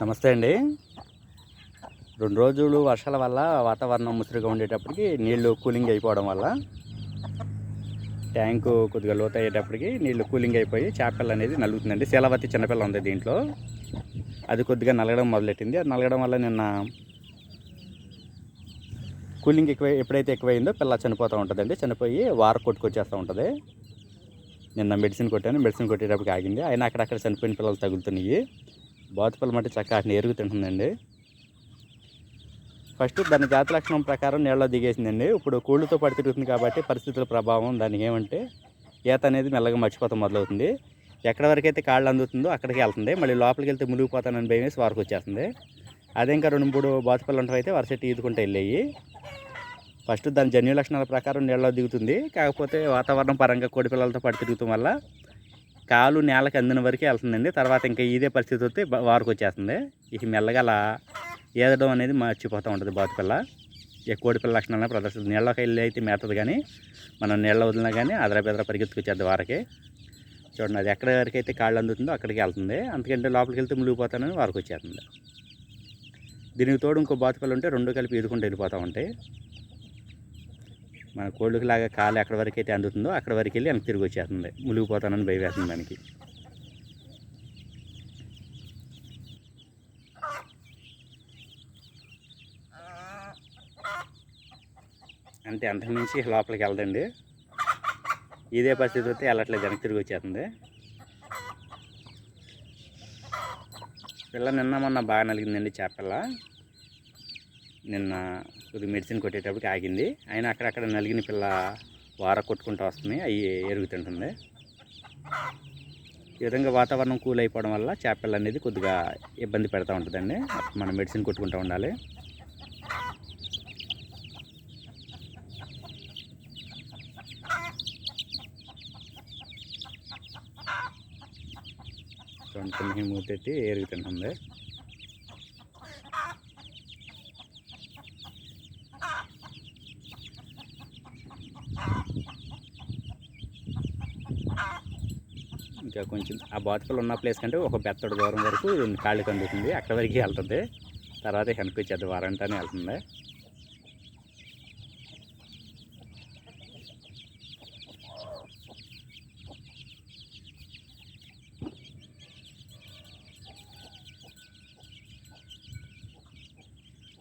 నమస్తే అండి. రెండు రోజులు వర్షాల వల్ల వాతావరణం ముసురుగా ఉండేటప్పటికి నీళ్ళు కూలింగ్ అయిపోవడం వల్ల ట్యాంకు కొద్దిగా లోతు అయ్యేటప్పటికి నీళ్ళు కూలింగ్ అయిపోయి చేపలు అనేది నలుగుతుందండి. శీలవతి చిన్నపిల్ల ఉంది దీంట్లో. అది కొద్దిగా నలగడం మొదలెట్టింది. అది నలగడం వల్ల నిన్న కూలింగ్ ఎక్కువ ఎప్పుడైతే ఎక్కువైందో పిల్ల చనిపోతూ ఉంటుందండి. చనిపోయి వార కొట్టుకొచ్చేస్తూ ఉంటుంది. నిన్న మెడిసిన్ కొట్టాను. మెడిసిన్ కొట్టేటప్పటికి ఆగింది. అయినా అక్కడక్కడ చనిపోయిన పిల్లలు తగులుతున్నాయి. బాతుపల్లి మట్టి చక్కగా అట్ని ఎరుగు తింటుందండి. ఫస్ట్ దాని జాతి లక్షణం ప్రకారం నీళ్ళలో దిగేసిందండి. ఇప్పుడు కూళ్ళతో పడి తిరుగుతుంది కాబట్టి పరిస్థితుల ప్రభావం దానికి ఏమంటే ఈత అనేది మెల్లగా మర్చిపోతాం మొదలవుతుంది. ఎక్కడ వరకు అయితే కాళ్ళు అందుతుందో అక్కడికి వెళ్తుంది. మళ్ళీ లోపలికి వెళ్తే మునిగిపోతానని భయం వేసి వారికి వచ్చేస్తుంది. అదే ఇంకా రెండు మూడు బాతుపల్లి ఉంటాయి అయితే వరుసటి ఈదుకుంటూ వెళ్ళాయి. ఫస్ట్ దాని జన్యు లక్షణాల ప్రకారం నీళ్ళలో దిగుతుంది. కాకపోతే వాతావరణం పరంగా కోడి పిల్లలతో పడి తిరుగుతాం వల్ల కాలు నేలకు అందిన వరకే వెళ్తుందండి. తర్వాత ఇంకా ఇదే పరిస్థితి వస్తే వారికి వచ్చేస్తుంది. ఇక మెల్లగా అలా ఏదడం అనేది మర్చిపోతూ ఉంటుంది బాతుపిల్ల ఈ కోడిపిల్ల లక్షణాలను ప్రదర్శిస్తుంది. నీళ్ళకి వెళ్ళి అయితే మేతది కానీ మనం నీళ్ళ వదిలినా కానీ అదర బెదర పరిగెత్తుకొచ్చేది వారికి. చూడండి అది ఎక్కడ వరకు అయితే కాళ్ళు అందుతుందో అక్కడికి వెళ్తుంది. అందుకంటే లోపలికి వెళ్తే మునిగిపోతానని వారికి వచ్చేస్తుంది దీనికి తోడు ఇంకో బాతుపిల్ల ఉంటే రెండు కలిపి ఈదుకుంటూ వెళ్ళిపోతూ ఉంటాయి. మన కోళ్ళకి లాగా కాలు ఎక్కడి వరకు అయితే అందుతుందో అక్కడ వరకు వెళ్ళి వెనక్కి తిరిగి వచ్చేస్తుంది. మునిగిపోతానని భయం వేస్తుంది దానికి అంతే అంతకుమించి లోపలికి వెళ్దండి ఇదే పరిస్థితి వస్తే వెళ్ళట్లేదు వెనక్కి తిరిగి వచ్చేస్తుంది. పిల్ల నిన్న మొన్న బాగా నలిగిందండి చేపల్ల. నిన్న కొద్దిగా మెడిసిన్ కొట్టేటప్పటికి ఆగింది. అయినా అక్కడక్కడ నలిగిన పిల్ల వార కొట్టుకుంటూ వస్తుంది. అవి ఎరుగుతుంటుంది ఈ విధంగా వాతావరణం కూల్ అయిపోవడం వల్ల చేపలు అనేది కొద్దిగా ఇబ్బంది పెడతా ఉంటుందండి. మనం మెడిసిన్ కొట్టుకుంటూ ఉండాలి. చూడండి మూతెట్టి ఎరుగు కొంచెం ఆ బాతుకలు ఉన్న ప్లేస్ కంటే ఒక బెత్తడు దూరం వరకు కాళ్ళకి అందుతుంది అక్కడ వరకు వెళ్తుంది. తర్వాత కనిపించేది వారంటానే వెళ్తుంది.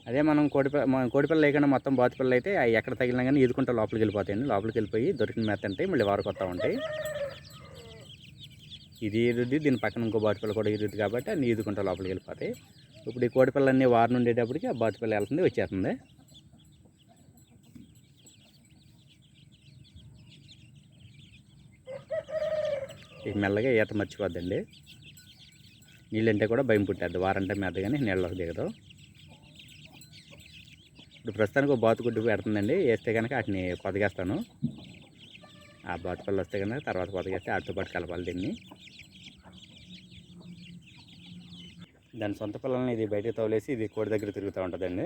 అదే మనం కోడిపిల్ల మన కోడిపిల్ల లేకుండా మొత్తం బాతుపిల్లలు అయితే ఎక్కడ తగిలినా కానీ ఈదుకుంటూ లోపలికి వెళ్ళిపోతాయండి. లోపలికి వెళ్ళిపోయి దొరికిన మేత అంటే మళ్ళీ వారకు వస్తూ ఉంటాయి. ఇది ఈరుద్ది దీని పక్కన ఇంకో బాతుపిల్ల కూడా ఈరుద్ది కాబట్టి అన్ని ఈదుకుంటూ లోపలికి వెళ్ళిపోతాయి. ఇప్పుడు ఈ కోడిపిల్లన్నీ వారిని ఉండేటప్పటికి ఆ బాతుపిల్ల వెళ్తుంది వచ్చేస్తుంది. ఇక మెల్లగా ఈత మర్చిపోద్దండి. నీళ్ళంటే కూడా భయం పుట్టేద్ది వారంటే మెద్దగానే కానీ దిగదు. ఇప్పుడు ప్రస్తుతానికి ఒక బాతు గుడ్డు పెడుతుందండి వేస్తే కనుక వాటిని పొదగేస్తాను. ఆ బాతు వస్తే కనుక తర్వాత పొదగేస్తే వాటితో పాటు కలపాలి దీన్ని. దాని సొంత పిల్లల్ని ఇది బయటకు తవలేసి ఇది కోడి దగ్గర తిరుగుతూ ఉంటుందండి.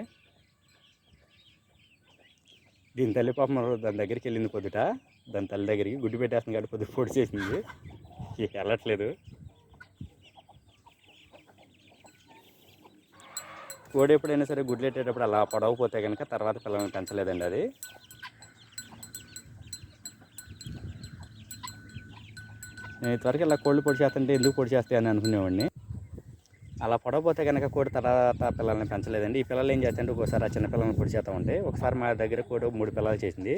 దీని తల్లి పాపం దాని దగ్గరికి వెళ్ళింది పొద్దుట. దాని తల్లి దగ్గరికి గుడ్డు పెట్టేస్తుంది కాబట్టి పొద్దు పొడి చేసింది. వెళ్ళట్లేదు. కోడి ఎప్పుడైనా సరే గుడ్లు పెట్టేటప్పుడు అలా పొడవపోతే కనుక తర్వాత పిల్లల్ని పెంచలేదండి అది. నేను త్వరగా ఇలా కోళ్ళు పొడి చేస్తుంటే ఎందుకు పొడి చేస్తాయని అని అనుకునేవాడిని. అలా పొడవపోతే కనుక కోడి తర్వాత పిల్లల్ని పెంచలేదండి. ఈ పిల్లలు ఏం చేస్తాయంటే ఒకసారి ఆ చిన్న పిల్లల్ని పొడి చేస్తూ ఉంటే ఒకసారి మా దగ్గర కోడి మూడు పిల్లలు చేసింది.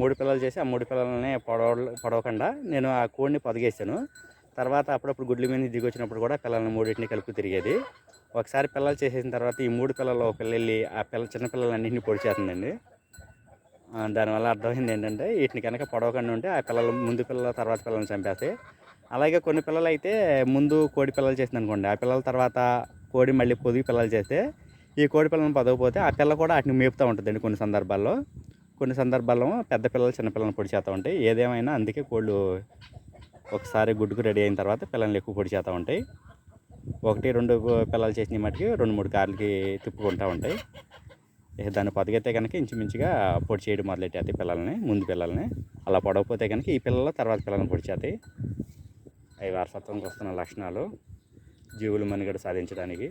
మూడు పిల్లలు చేసి ఆ మూడు పిల్లల్ని పొడవ పొడవకుండా నేను ఆ కోడిని పొదగేసాను. తర్వాత అప్పుడప్పుడు గుడ్ల మీద దిగి వచ్చినప్పుడు కూడా పిల్లల్ని మూడింటిని కలుపు తిరిగేది. ఒకసారి పిల్లలు చేసేసిన తర్వాత ఈ మూడు పిల్లలు ఒక పిల్ల వెళ్ళి ఆ పిల్ల చిన్న పిల్లలన్నింటినీ పొడి చేస్తుందండి. దానివల్ల అర్థమైంది ఏంటంటే వీటిని కనుక పొడవకుండా ఉంటే ఆ పిల్లలు ముందు పిల్లల తర్వాత పిల్లల్ని చంపేస్తాయి. అలాగే కొన్ని పిల్లలు అయితే ముందు కోడి పిల్లలు చేసింది అనుకోండి ఆ పిల్లల తర్వాత కోడి మళ్ళీ పొదిగి పిల్లలు చేస్తే ఈ కోడి పిల్లలను పదవపోతే ఆ పిల్ల కూడా వాటిని మేపుతూ ఉంటుందండి కొన్ని సందర్భాల్లో. కొన్ని సందర్భాల్లో పెద్ద పిల్లలు చిన్న పిల్లల్ని పొడి చేస్తూ ఉంటాయి. ఏదేమైనా అందుకే కోళ్ళు ఒకసారి గుడ్డుకు రెడీ అయిన తర్వాత పిల్లల్ని ఎక్కువ పొడి చేస్తూ ఉంటాయి. ఒకటి రెండు పిల్లలు చేసిన మట్టికి రెండు మూడు కార్లకి తిప్పుకుంటూ ఉంటాయి. దాన్ని పొదగైతే కనుక ఇంచుమించుగా పొడి చేయడం మొదలెట్టేది పిల్లల్ని ముందు పిల్లల్ని. అలా పొడవపోతే కనుక ఈ పిల్లలు తర్వాత పిల్లల్ని పొడిచేస్తాయి అవి వారసత్వంకి వస్తున్న లక్షణాలు జీవులు మనుగడ సాధించడానికి.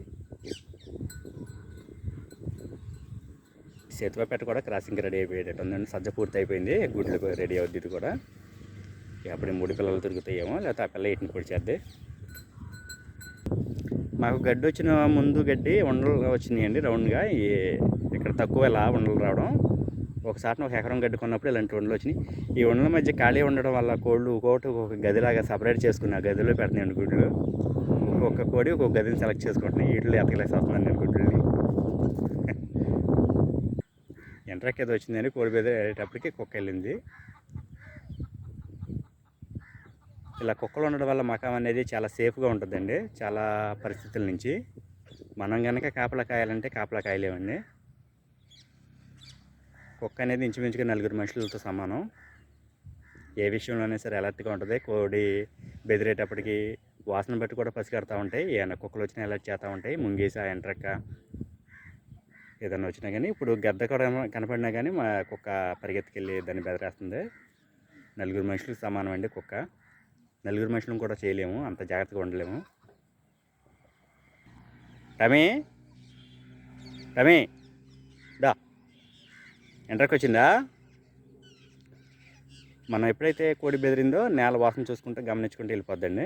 సేతువపేట కూడా క్రాసింగ్ రెడీ అయిపోయేటట్టు ఉందండి సజ్జ పూర్తి అయిపోయింది. గుడ్లు రెడీ అవుద్ది ఇది కూడా. ఇక అప్పుడు మూడు పిల్లలు తిరుగుతాయేమో లేకపోతే ఆ పిల్ల ఇటుని పొడిచేద్ది. మాకు గడ్డి వచ్చిన ముందు గడ్డి ఉండలు వచ్చినాయండి రౌండ్గా. ఈ ఇక్కడ తక్కువ ఇలా ఉండలు రావడం ఒకసారి ఒక ఎకరం గడ్డి కొన్నప్పుడు ఇలాంటి వండలు వచ్చినాయి. ఈ వండల మధ్య ఖాళీ ఉండడం వల్ల కోళ్ళు ఒక్కొక్కటి ఒక గదిలాగా సపరేట్ చేసుకుని ఆ గదిలో పెడుతున్నాయండి గుడ్లు ఒక్కొక్క కోడి ఒక్కొక్క గదిని సెలెక్ట్ చేసుకుంటున్నాయి. వీటిలో ఎతకలేసి వస్తున్నాను నేను గుడ్లని ఎంట్రక్ ఏదో వచ్చిందని కోడి బెదిరేటప్పటికి కుక్క వెళ్ళింది. ఇలా కుక్కలు ఉండడం వల్ల మకం అనేది చాలా సేఫ్గా ఉంటుందండి. చాలా పరిస్థితుల నుంచి. మనం కనుక కాపలా కాయాలంటే కాపలా కాయలేవండి. కుక్క అనేది ఇంచుమించుగా నలుగురు మనుషులతో సమానం. ఏ విషయంలోనే సరే అలర్ట్గా ఉంటుంది. కోడి బెదిరేటప్పటికి వాసన బట్టి కూడా పసిగడతా ఉంటాయి. ఏమైనా కుక్కలు వచ్చినా అలర్ట్ చేస్తూ ఉంటాయి. ముంగేసి ఆ ఎంట్రక్క ఏదైనా వచ్చినా కానీ ఇప్పుడు గద్ద కూడా కనపడినా కానీ మా కుక్క పరిగెత్తుకెళ్ళి దాన్ని బెదిరేస్తుంది. నలుగురు మనుషులకు సమానం అండి కుక్క. నలుగురు మనుషులను కూడా చేయలేము. అంత జాగ్రత్తగా ఉండలేము. రమే! రమే! దా! ఎంటర్కి వచ్చిందా మనం ఎప్పుడైతే కోడి బెదిరిందో నేల వాసన చూసుకుంటే గమనించుకుంటూ వెళ్ళిపోద్దండి.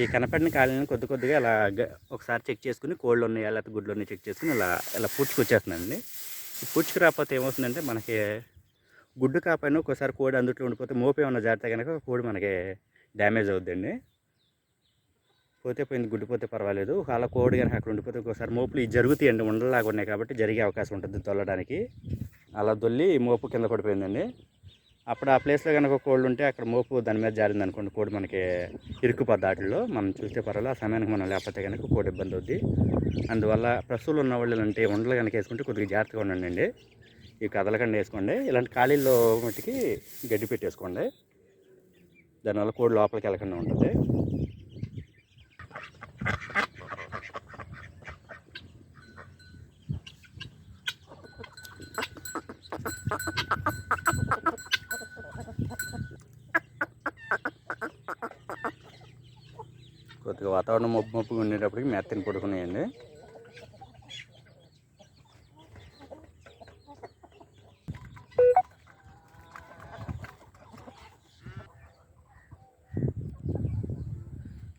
ఈ కనపడిన కాళ్ళని కొద్ది కొద్దిగా ఇలా ఒకసారి చెక్ చేసుకుని కోళ్ళు ఉన్నాయా లేకపోతే గుడ్లు ఉన్నాయి చెక్ చేసుకుని ఇలా ఇలా పూడ్చుకొచ్చేస్తుందండి. పూడ్చుకు పుచ్చుకు రాకపోతే ఏమవుతుందంటే మనకి గుడ్డు కాపైన ఒకసారి కోడి అందుట్లో ఉండిపోతే మోపే ఉన్న జాగ్రత్త కనుక కోడి మనకి డ్యామేజ్ అవుద్దండి. పోతే పోయింది గుడ్డు పోతే పర్వాలేదు. అలా కోడి కనుక అక్కడ ఉండిపోతే ఒకసారి మోపులు ఇది జరుగుతాయండి ఉండలాగా ఉన్నాయి కాబట్టి జరిగే అవకాశం ఉంటుంది తొల్లడానికి అలా దొల్లి మోపు కింద పడిపోయిందండి. అప్పుడు ఆ ప్లేస్లో కనుక కోళ్ళు ఉంటే అక్కడ మోపు దాని మీద జారింది అనుకోండి కోడి మనకి ఇరుక్కుపోద్ది వాటిల్లో మనం చూస్తే పర్వాలేదు ఆ సమయానికి మనం లేకపోతే కనుక కోడి ఇబ్బంది అవుద్ది. అందువల్ల ప్రస్తులు ఉన్న వాళ్ళు అంటే ఉండలు కనుక వేసుకుంటే కొద్దిగా జాగ్రత్తగా ఉండండి ఈ కదలకండి వేసుకోండి. ఇలాంటి ఖాళీల్లో మట్టికి గడ్డి పెట్టేసుకోండి. దానివల్ల కోడి లోపలికి వెళ్ళకుండా ఉంటుంది. కొద్దిగా వాతావరణం మబ్బు మబ్బుగా ఉండేటప్పటికి మెత్తని పడుకున్నాయండి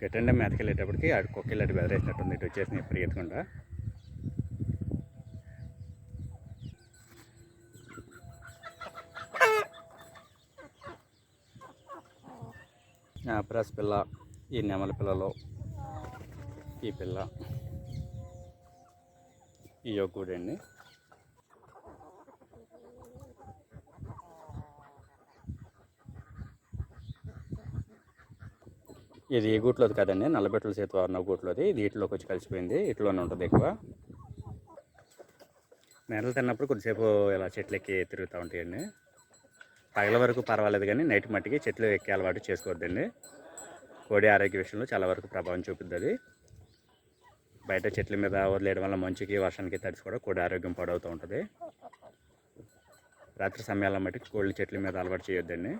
గట్టంటే మెతకెళ్ళేటప్పటికి ఆడు కుక్కెళ్ళటి బెదరేసినట్టుంది ఇటు వచ్చేసి పరిగెత్తకుండా ప్రెస్ పిల్ల. ఈ నెమలి పిల్లలో ఈ పిల్ల ఈ అండి. ఇది ఏ గూట్లోది కదండి నల్లబెట్టల సేతు వారిన గూట్లోది. ఇది ఇట్లోకి వచ్చి కలిసిపోయింది ఇట్లోనే ఉంటుంది ఎక్కువ. మేడలు తిన్నప్పుడు కొద్దిసేపు ఇలా చెట్లెక్కి తిరుగుతూ ఉంటాయండి. పగల వరకు పర్వాలేదు కానీ నైట్ మట్టికి చెట్లు ఎక్కే అలవాటు చేసుకోవద్దండి. కోడి ఆరోగ్య విషయంలో చాలా వరకు ప్రభావం చూపుద్ది బయట చెట్ల మీద వదిలేయడం వల్ల మంచుకి వర్షానికి తడిసి కూడా కోడి ఆరోగ్యం పాడవుతూ ఉంటుంది. రాత్రి సమయాల్లో బట్టి కోళ్ళు చెట్ల మీద అలవాటు చేయొద్దండి.